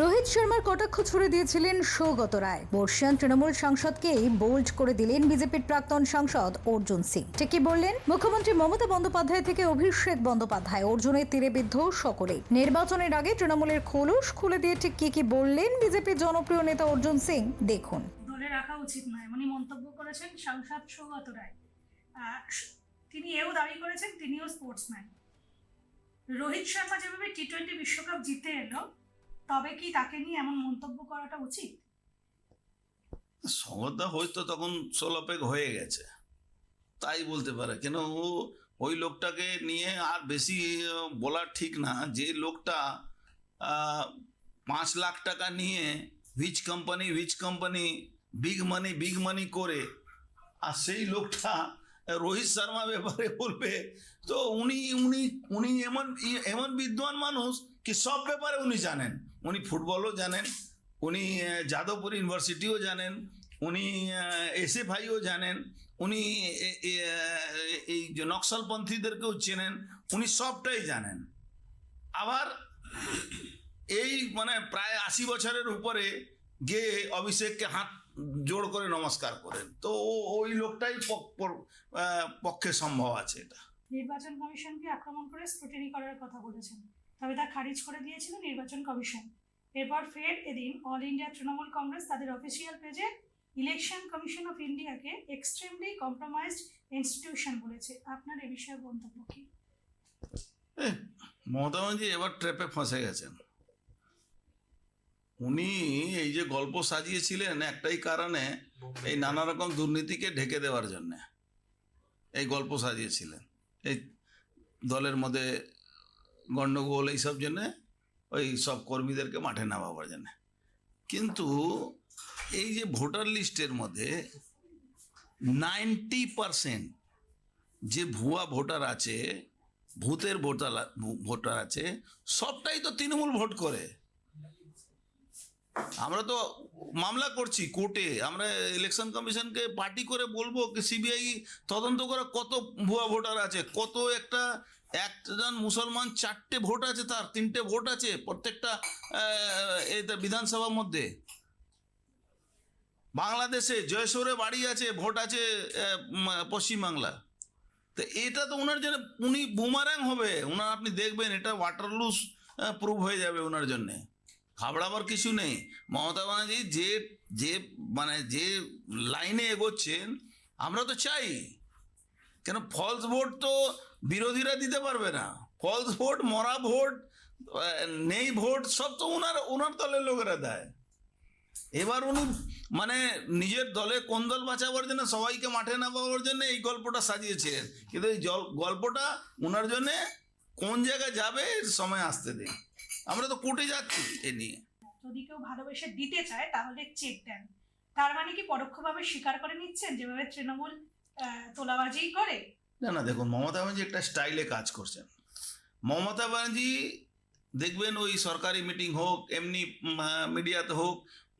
রোহিত শর্মার কটাক্ষ ছুড়ে দিয়েছিলেন সৌগত রায়। বর্ষিয়ান তৃণমূল সাংসদকেই বোল্ড করে দিলেন বিজেপির প্রাক্তন সাংসদ অর্জুন সিং। ঠিকই বললেন? মুখ্যমন্ত্রী মমতা বন্দ্যোপাধ্যায় থেকে অভিষেক বন্দ্যোপাধ্যায়, অর্জুনের তীরে বিদ্ধ সকলেই। নির্বাচনের আগে তৃণমূলের খোলস খুলে দিয়ে ঠিক কি কি বললেন বিজেপির জনপ্রিয় নেতা অর্জুন সিং? দেখুন। দলে রাখা উচিত নয় এমনই মন্তব্য করেছেন সাংসদ সৌগত রায়। তিনি এও দাবি করেছেন তিনিও স্পোর্টসম্যান। রোহিত শর্মা যেভাবে টি টোয়েন্টি বিশ্বকাপ জিতে এলো তবে কি তাকে নিয়ে এমন মন্তব্য করাটা উচিত? সমতা হয়তো তখন সোলাপেক হয়ে গেছে। তাই বলতে পারে। কেন ও, ওই লোকটাকে নিয়ে আর বেশি বলা ঠিক না। যে লোকটা পাঁচ লাখ টাকা নিয়ে which company which company big money big money করে, আর সেই লোকটা রোহিত শর্মা ব্যাপারে বলবে, তো উনি উনি উনি এমন এমন বিদ্বান মানুষ কি সব ব্যাপারে উনি জানেন? উনি ফুটবলও জানেন, উনি যাদবপুর ইউনিভার্সিটিও জানেন, উনি এসএফআইও জানেন, উনি এই যে নকশালপন্থীদেরকেও চেনেন, উনি সবটাই জানেন। আবার এই মানে প্রায় আশি বছরের উপরে গিয়ে অভিষেককে হাত জোড় করে নমস্কার করেন। তো ওই লোকটাই পক- পক্ষে সম্ভব আছে এটা। নির্বাচন কমিশনকে আক্রমণ করে স্ক্রুটিনি করার কথা বলেছেন। তবে তা খারিজ করে দিয়েছিল নির্বাচন কমিশন। এরপর ফের এদিন অল ইন্ডিয়া তৃণমূল কংগ্রেস তাদের অফিসিয়াল পেজে ইলেকশন কমিশন অফ ইন্ডিয়াকে এক্সট্রিমলি কম্প্রোমাইজড ইনস্টিটিউশন বলেছে। আপনার এ বিষয়ে মন্তব্য কি? মমতা ব্যানার্জি এবার ট্র্যাপে ফসে গেছেন। উনি এই যে গল্প সাজিয়েছিলেন একটাই কারণে এই নানা রকম দুর্নীতিকে ঢেকে দেওয়ার জন্য। এই গল্প সাজিয়েছিলেন। এই দলের মধ্যে গণ্ডগোল এইসব জন্যে ওই সব কর্মীদেরকে মাঠে নামাবার জন্য কিন্তু এই যে ভোটার লিস্টের মধ্যে নাইনটি পারসেন্ট যে ভুয়া ভোটার আছে, ভূতের ভোটার ভোটার আছে, সবটাই তো তৃণমূল ভোট করে। আমরা তো মামলা করছি কোর্টে, আমরা ইলেকশন কমিশনকে পার্টি করে বলব সিবিআই তদন্ত করে কত ভুয়া ভোটার আছে, কত একটা একজন মুসলমান চারটে ভোট আছে তার, তিনটে ভোট আছে প্রত্যেকটা বিধানসভার মধ্যে। বাংলাদেশে জয়সোরে বাড়ি আছে, ভোট আছে পশ্চিমবাংলা। তো এটা তো ওনার জন্য, উনি বুমারাং হবে। ওনার আপনি দেখবেন, এটা ওয়াটার লুজ প্রুভ হয়ে যাবে ওনার জন্যে। খাবড়াবার কিছু নেই। মমতা ব্যানার্জি যে যে মানে যে লাইনে এগোচ্ছেন, আমরা তো চাই। কেন ফলস ভোট তো বিরোধীরা দিতে পারবে না। ফলস ভোট মরা ভোট নেই ভোট সব তো ওনার ওনার দলের লোকেরা দেয়। এবার উনি মানে নিজের দলে কোন দল বাঁচাবার জন্য, সবাইকে মাঠে নামাবার জন্য এই গল্পটা সাজিয়েছিলেন। কিন্তু এই গল্পটা ওনার জন্য কোন জায়গায় যাবে সময় আসতে দিন আমরা তো কোর্টে যাচ্ছি এ নিয়ে। যদি কেউ ভালোবেসে দিতে চায়, তাহলে চেক দেন। তার মানে কি পরোক্ষভাবে স্বীকার করে নিচ্ছেন, যেভাবে তৃণমূল তোলাবাজি করে? না না, দেখুন, মমতা ব্যানার্জি একটা স্টাইলে কাজ করছেন। মমতা ব্যানার্জি দেখবেন ওই সরকারি মিটিং হোক, এমনি মিডিয়াতে হোক,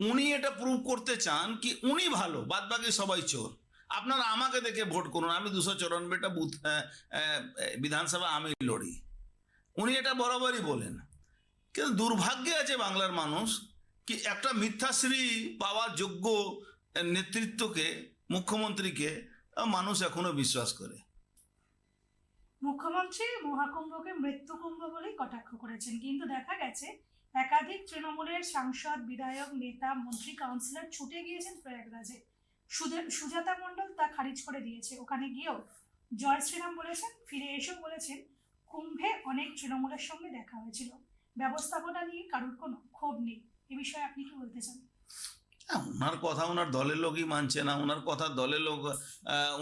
উনি এটা প্রুভ করতে চান কি উনি ভালো বাদ বাকি সবাই চোর। আপনারা আমাকে দেখে ভোট করুন, আমি দুশো চৌরানব্বইটা বুথ বিধানসভা আমি লড়ি। উনি এটা বরাবরই বলেন। কিন্তু দুর্ভাগ্যে আছে বাংলার মানুষ কি একটা মিথ্যাশ্রী পাওয়ার যোগ্য নেতৃত্বকে, মুখ্যমন্ত্রীকে মানুষ এখনও বিশ্বাস করে। মুখ্যমন্ত্রী মহাকুম্ভকে মৃত্যুকুম্ভ বলেই কটাক্ষ করেছেন, কিন্তু দেখা গেছে একাধিক তৃণমূলের সাংসদ, বিধায়ক, নেতা, মন্ত্রী, কাউন্সিলর ছুটে গিয়েছেন প্রয়াগরাজে। সুজাতা মণ্ডল তা খারিজ করে দিয়েছে। ওখানে গিয়েও জয় শ্রীরাম বলেছেন, ফিরে এসেও বলেছেন, কুম্ভে অনেক তৃণমূলের সঙ্গে দেখা হয়েছিল। ব্যবস্থাপনা নিয়ে কারোর কোনো ক্ষোভ নেই। এ বিষয়ে আপনি কি বলতে চান? ওনার কথা ওনার দলের লোকই মানছে না ওনার কথা দলের লোক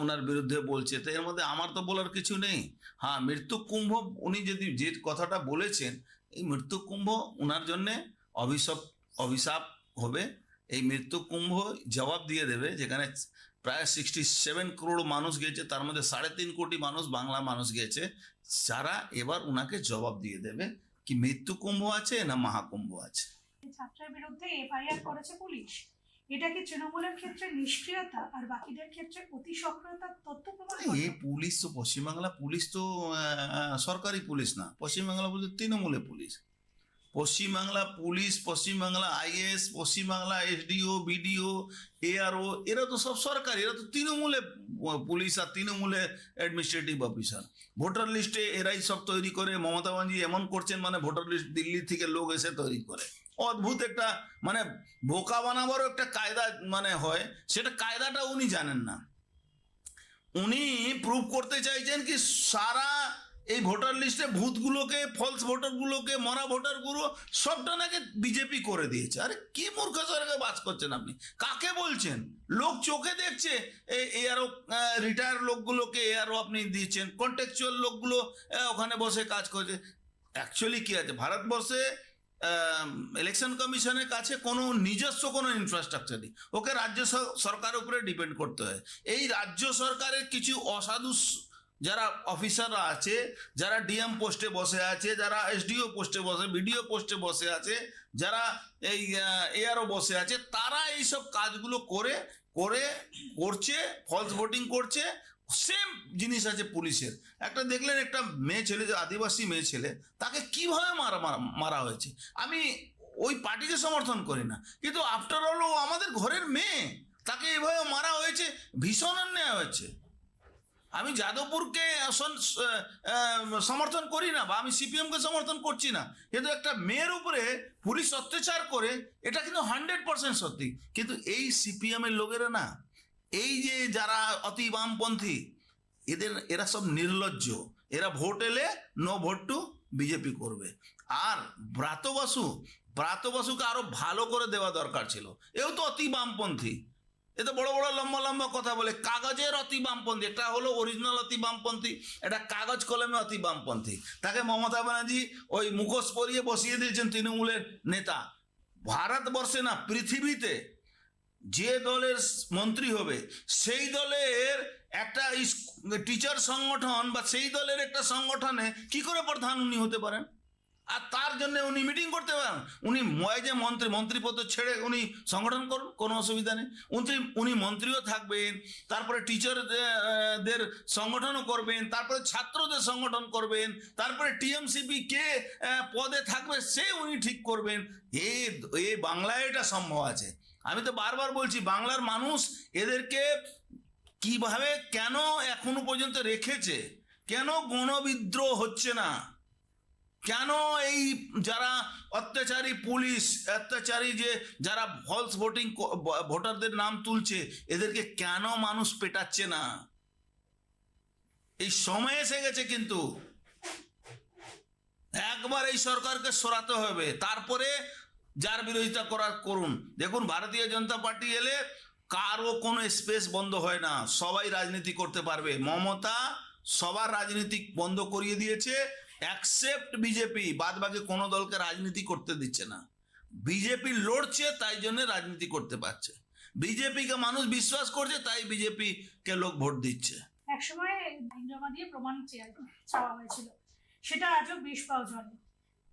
ওনার বিরুদ্ধে বলছে। তো এর মধ্যে আমার তো বলার কিছু নেই। হ্যাঁ মৃত্যু কুম্ভ, উনি যদি যে কথাটা বলেছেন, এই মৃত্যু কুম্ভ ওনার জন্যে অভিশাপ অভিশাপ হবে। এই মৃত্যু কুম্ভ জবাব দিয়ে দেবে, যেখানে প্রায় সিক্সটি সেভেন করোড় মানুষ গিয়েছে, তার মধ্যে সাড়ে তিন কোটি মানুষ বাংলা মানুষ গিয়েছে, যারা এবার ওনাকে জবাব দিয়ে দেবে কি মৃত্যু কুম্ভ আছে না মহাকুম্ভ আছে। ছাত্রের বিরুদ্ধে এফআইআর করেছে পুলিশ। এটা কি তৃণমূলের ক্ষেত্রে নিষ্ক্রিয়তা আর বাকিদের ক্ষেত্রে অতি সক্রিয়তার তথ্য প্রমাণ এই পুলিশ তো পশ্চিমবাংলা পুলিশ তো সরকারি পুলিশ না। পশ্চিমবাংলা পুলিশ তৃণমূলের police. Paschimbangla police Paschimbangla IS Paschimbangla SDO BDO ARO এরা তো সব সরকারি। এরা তো তৃণমূলে পুলিশ আর তৃণমূলে অ্যাডমিনিস্ট্রেটিভ অফিসার ভোটার লিস্টে এরাই সব তৈরি করে। মমতা ব্যানার্জি এমন করছেন মানে ভোটার লিস্ট দিল্লি থেকে লোক এসে তৈরি করে। অদ্ভুত একটা মানে বোকা বানাবারও একটা কায়দা মানে হয়, সেটা কায়দাটা উনি জানেন না। উনি প্রুভ করতে চাইছেন কি সারা এই ভোটার লিস্টে ভূতগুলোকে ফলস ভোটারগুলোকে, মরা ভোটারগুলো সবটা নাকি বিজেপি করে দিয়েছে। আরে কি মূর্খ সরকার বাস করছেন আপনি? কাকে বলছেন? লোক চোখে দেখছে এই এআরও রিটায়ার লোকগুলোকে এআরও আপনি দিয়েছেন। কন্টেকচুয়াল লোকগুলো ওখানে বসে কাজ করছে। অ্যাকচুয়ালি কি আছে? ভারতবর্ষে ইলেকশন কমিশনের কাছে কোনো নিজস্ব কোনো ইনফ্রাস্ট্রাকচার নেই। ওকে রাজ্য সরকারের উপরে ডিপেন্ড করতে হয়। এই রাজ্য সরকারের কিছু অসাধু যারা অফিসাররা আছে, যারা ডিএম পোস্টে বসে আছে, যারা এসডিও পোস্টে বসে বিডিও পোস্টে বসে আছে, যারা এই এআরও বসে আছে, তারা এইসব কাজগুলো করে করে, করছে ফলস ভোটিং করছে সেম জিনিস আছে পুলিশের। একটা দেখলেন একটা মেয়ে ছেলে, যে আদিবাসী মেয়ে ছেলে, তাকে কীভাবে মারা, মারা- হয়েছে? আমি ওই পার্টিকে সমর্থন করি না। কিন্তু আফটার অল ও আমাদের ঘরের মেয়ে। তাকে এভাবে মারা হয়েছে, ভীষণ অন্যায় হয়েছে। আমি যাদবপুরকে সমর্থন করি না, বা আমি সিপিএমকে সমর্থন করছি না। কিন্তু একটা মেয়ের উপরে পুলিশ অত্যাচার করে, এটা কিন্তু হান্ড্রেড পার্সেন্ট সত্যি। কিন্তু এই সিপিএমের লোকেরা না এই যে যারা অতি বামপন্থী, এদের, এরা সব নির্লজ্জ। এরা ভোট এলে নো ভোট টু বিজেপি করবে। আর ব্রাত বাসু ব্রাত বাসুকে আরও ভালো করে দেওয়া দরকার ছিল। এও তো অতি বামপন্থী। এ তো বড় বড়, লম্বা লম্বা কথা বলে। কাগজের অতি বামপন্থী। এটা হলো অরিজিনাল অতি বামপন্থী এটা কাগজ কলমে অতি বামপন্থী। তাকে মমতা ব্যানার্জি ওই মুখোশ পরিয়ে বসিয়ে দিয়েছেন তৃণমূলের নেতা। ভারতবর্ষে না, পৃথিবীতে যে দলের মন্ত্রী হবে, সেই দলের একটা টিচার সংগঠন বা সেই দলের একটা সংগঠনে কি করে প্রধান উনি হতে পারেন? আর তার জন্য উনি মিটিং করতে পারেন। উনি ময় যে মন্ত্রী, মন্ত্রীপদ ছেড়ে উনি সংগঠন করুন, কোনো অসুবিধা নেই। উনি উনি মন্ত্রীও থাকবেন, তারপরে টিচারদের সংগঠনও করবেন, তারপরে ছাত্রদের সংগঠন করবেন, তারপরে টিএমসিপি কে পদে থাকবে, সে উনি ঠিক করবেন। এ এ বাংলায় এটা সম্ভব আছে। আমি তো বারবার বলছি, বাংলার মানুষ এদেরকে কীভাবে, কেন এখনও পর্যন্ত রেখেছে? কেন গণবিদ্রোহ হচ্ছে না? কেন এই যারা অত্যাচারী পুলিশ, অত্যাচারী যে যারা ফলস ভোটিং ভোটারদের নাম তুলছে, এদেরকে কেন মানুষ পেটাচ্ছে না? এই সময় এসে গেছে কিন্তু। একবার এই সরকারকে সরাতে হবে, তারপরে যার বিরোধিতা করার করুন। দেখুন, ভারতীয় জনতা পার্টি এলে কারও কোনো স্পেস বন্ধ হয় না। সবাই রাজনীতি করতে পারবে। মমতা সবার রাজনীতি বন্ধ করিয়ে দিয়েছে। অ্যাকসেপ্ট বিজেপি বাদ বাকি কোনো দলকে রাজনীতি করতে দিচ্ছে না। বিজেপি লড়ছে, তাই জন্য রাজনীতি করতে পারছে। বিজেপিকে মানুষ বিশ্বাস করছে, তাই বিজেপি কে লোক ভোট দিচ্ছে। একসময় জমা দিয়ে প্রমাণ চাওয়া হয়েছিল। সেটা আজও বিষ পাও জলে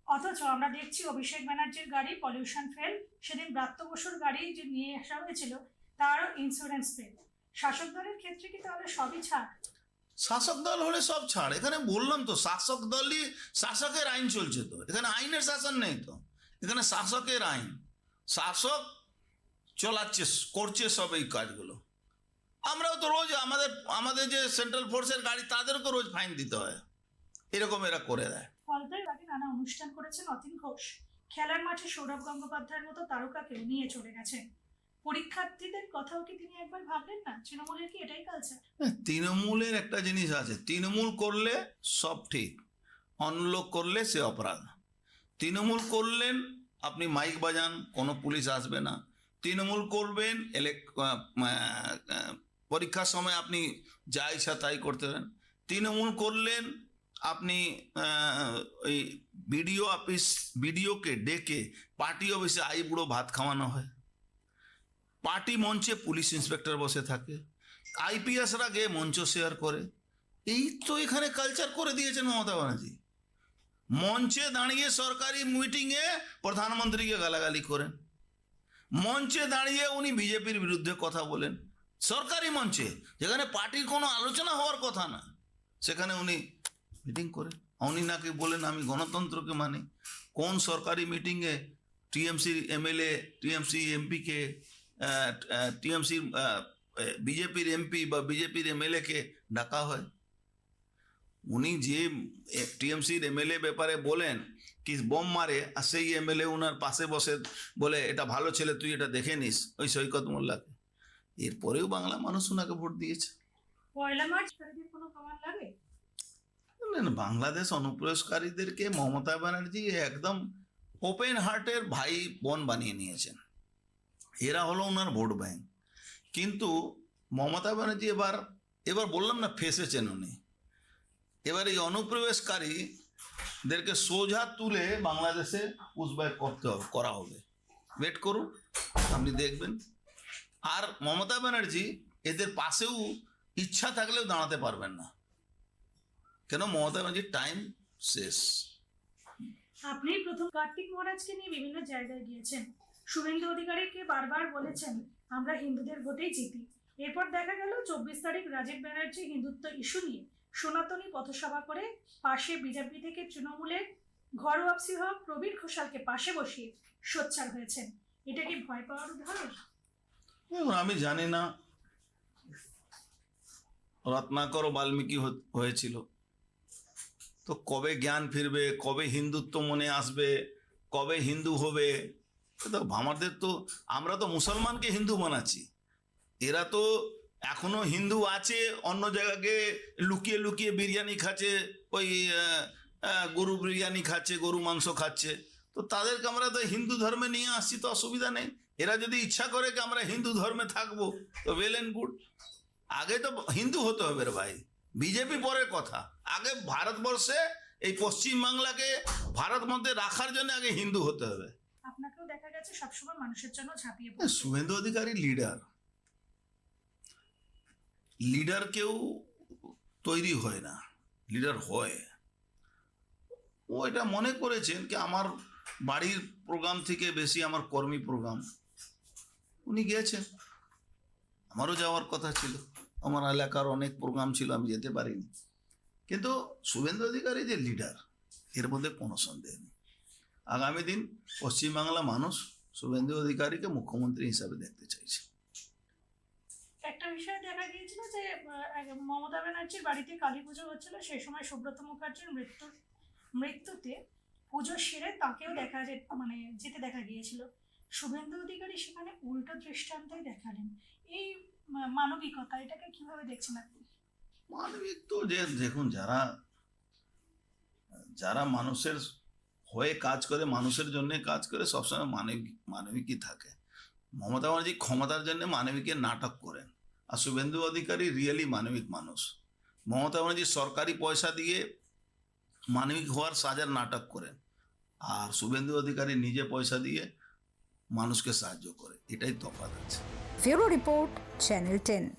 অথচ আমরা দেখছি অভিষেক ব্যানার্জির গাড়ি পলিউশন ফেল সেদিন ব্রাত্য বসুর গাড়ি যে নিয়ে আসা হয়েছিল, তারও ইন্স্যুরেন্স ফেল শাসক দলের ক্ষেত্রে কি তাহলে সবই ছাড়? শাসক দল হলে সব ছাড়। এখানে বললাম তো, শাসক দলই শাসকের আইন চলছে তো। এখানে আইনের শাসন নেই তো। এখানে শাসকের আইন। শাসক চলাচ্ছে, করছে সব এই কাজগুলো। আমরাও তো রোজ আমাদের আমাদের যে সেন্ট্রাল ফোর্সের গাড়ি তাদেরকে রোজ ফাইন দিতে হয়। এরকম এরা করে দেয়। নানা অনুষ্ঠান করেছেন অতীন ঘোষ। খেলার মাঠে সৌরভ গঙ্গোপাধ্যায়ের মতো তারকাকেও নিয়ে চলে গেছেন। পরীক্ষার্থীদের কথাও কি তিনি একবার ভাবলেন? না তৃণমূলের কি এটাই কালচার তৃণমূলের একটা জিনিস আছে। তৃণমূল করলে সব ঠিক অন্য লোক করলে সে অপরাধ। তৃণমূল করলেন আপনি মাইক বাজান কোনো পুলিশ আসবে না। তৃণমূল করবেন আহ, পরীক্ষার সময় আপনি যা ইচ্ছা তাই করতে পারেন। তৃণমূল করলেন আপনি ওই বিডিও অফিস বিডিওকে ডেকে পার্টি অফিসে আই বুড়ো ভাত খাওয়ানো হয়। পার্টি মঞ্চে পুলিশ ইন্সপেক্টর বসে থাকে। আইপিএসরা গিয়ে মঞ্চ শেয়ার করে। এই তো এখানে কালচার করে দিয়েছেন মমতা ব্যানার্জি। মঞ্চে দাঁড়িয়ে সরকারি মিটিংয়ে প্রধানমন্ত্রীকে গালাগালি করেন। মঞ্চে দাঁড়িয়ে উনি বিজেপির বিরুদ্ধে কথা বলেন। সরকারি মঞ্চে, যেখানে পার্টির কোনো আলোচনা হওয়ার কথা না, সেখানে উনি মিটিং করে উনি নাকি বলেন, আমি গণতন্ত্রকে মানি। কোন সরকারি মিটিংয়ে টিএমসি এমএলএ, টিএমসি এমপিকে টিএমসির বিজেপির এমপি বা বিজেপির এমএলএ কে ডাকা হয় উনি যে টিএমসির এমএলএ ব্যাপারে বলেন কি বোম মারে আর সেই এমএলএ উনার পাশে বসে বলে এটা ভালো ছেলে তুই এটা দেখে নিস ওই সৈকত মোল্লাকে এরপরেও বাংলা মানুষ ওনাকে ভোট দিয়েছে বাংলাদেশ অনুপ্রবেশকারীদেরকে মমতা ব্যানার্জি একদম ওপেন হার্টের ভাই বোন বানিয়ে নিয়েছেন এরা হলো ওনার ভোট ব্যাংক। কিন্তু মমতা ব্যানার্জি এবার এবার বললাম না, ফেসেছেন উনি। এবার এই অনুপ্রবেশকারীদেরকে সোজা তুলে বাংলাদেশে পুষব্যাক করতে হবে, করা হবে। ওয়েট করুন, আপনি দেখবেন। আর মমতা ব্যানার্জি এদের পাশেও ইচ্ছা থাকলেও দাঁড়াতে পারবেন না। কেন? মমতা ব্যানার্জির টাইম শেষ। আপনি প্রথম কার্তিক মহারাজকে নিয়ে বিভিন্ন জায়গায় গিয়েছেন। শুভেন্দু অধিকারীকে বারবার বলেছেন, আমরা হিন্দুদের ভোটেই জিতি। এরপর দেখা গেল, চব্বিশ তারিখ রাজীব ব্যানার্জি হিন্দুত্ব ইস্যু নিয়ে সনাতনী পথসভা করে পাশে বিজেপি থেকে তৃণমূলের ঘর ওয়াপসি হওয়া প্রবীর ঘোষালকে পাশে বসিয়ে সোচ্চার হয়েছেন। এটা কি ভয় পাওয়ার উদাহরণ? আমি জানি না। রত্নাকর বাল্মীকি হয়েছিল। তো কবে জ্ঞান ফিরবে, কবে হিন্দুত্ব মনে আসবে, কবে হিন্দু হবে তো আমাদের তো, আমরা তো মুসলমানকে হিন্দু বানাচ্ছি। এরা তো এখনও হিন্দু আছে, অন্য জায়গাকে লুকিয়ে লুকিয়ে বিরিয়ানি খাচ্ছে, ওই গরু বিরিয়ানি খাচ্ছে, গরু মাংস খাচ্ছে। তো তাদেরকে আমরা তো হিন্দু ধর্মে নিয়ে আসছি, তো অসুবিধা নেই। এরা যদি ইচ্ছা করে কি আমরা হিন্দু ধর্মে থাকব, তো ওয়েল অ্যান্ড গুড আগে তো হিন্দু হতে হবে রে ভাই। বিজেপি পরের কথা। আগে ভারতবর্ষে, এই পশ্চিম বাংলাকে ভারত মধ্যে রাখার জন্য আগে হিন্দু হতে হবে। আপনাকেও গেছে সবসময় মানুষের জন্য ঝাঁপিয়ে এ, পড়ছে। শুভেন্দু অধিকারী লিডার লিডার কেউ তৈরি হয় না লিডার হয়। ও এটা মনে করেছেন কি আমার বাড়ির প্রোগ্রাম থেকে বেশি আমার কর্মী প্রোগ্রাম উনি গিয়েছেন। আমারও যাওয়ার কথা ছিল। আমার এলাকার অনেক প্রোগ্রাম ছিল আমি যেতে পারিনি। কিন্তু শুভেন্দু অধিকারী যে লিডার এর মধ্যে কোনো সন্দেহ নেই। আগামী দিন পশ্চিমবাংলা মানুষ শুভেন্দু অধিকারীকে মুখ্যমন্ত্রী হিসাবে দেখতে চাইছে। একটা বিষয় দেখা গিয়েছিল যে মমতা ব্যানার্জির বাড়িতে কালী পুজো হচ্ছিল সেই সময় সুব্রত মুখার্জির মৃত্যুর মৃত্যুতে পুজো সেরে তাকেও দেখা যে মানে যেতে দেখা গিয়েছিল। শুভেন্দু অধিকারী সেখানে উল্টো দৃষ্টান্তই দেখালেন। এই মানবিকতা এটাকে কীভাবে দেখছেন আপনি? মানবিক তো যে দেখুন যারা যারা মানুষের হয়ে কাজ করে, মানুষের জন্য কাজ করে, সবসময় মানবিক মানবিকই থাকে। মমতা ব্যানার্জি ক্ষমতার জন্য মানবিকের নাটক করেন। আর শুভেন্দু অধিকারী রিয়েলি মানবিক মানুষ। মমতা ব্যানার্জি সরকারি পয়সা দিয়ে মানবিক হওয়ার সাজার নাটক করেন। আর শুভেন্দু অধিকারী নিজে পয়সা দিয়ে মানুষকে সাহায্য করে। এটাই তফাৎ আছে। Report, channel ten.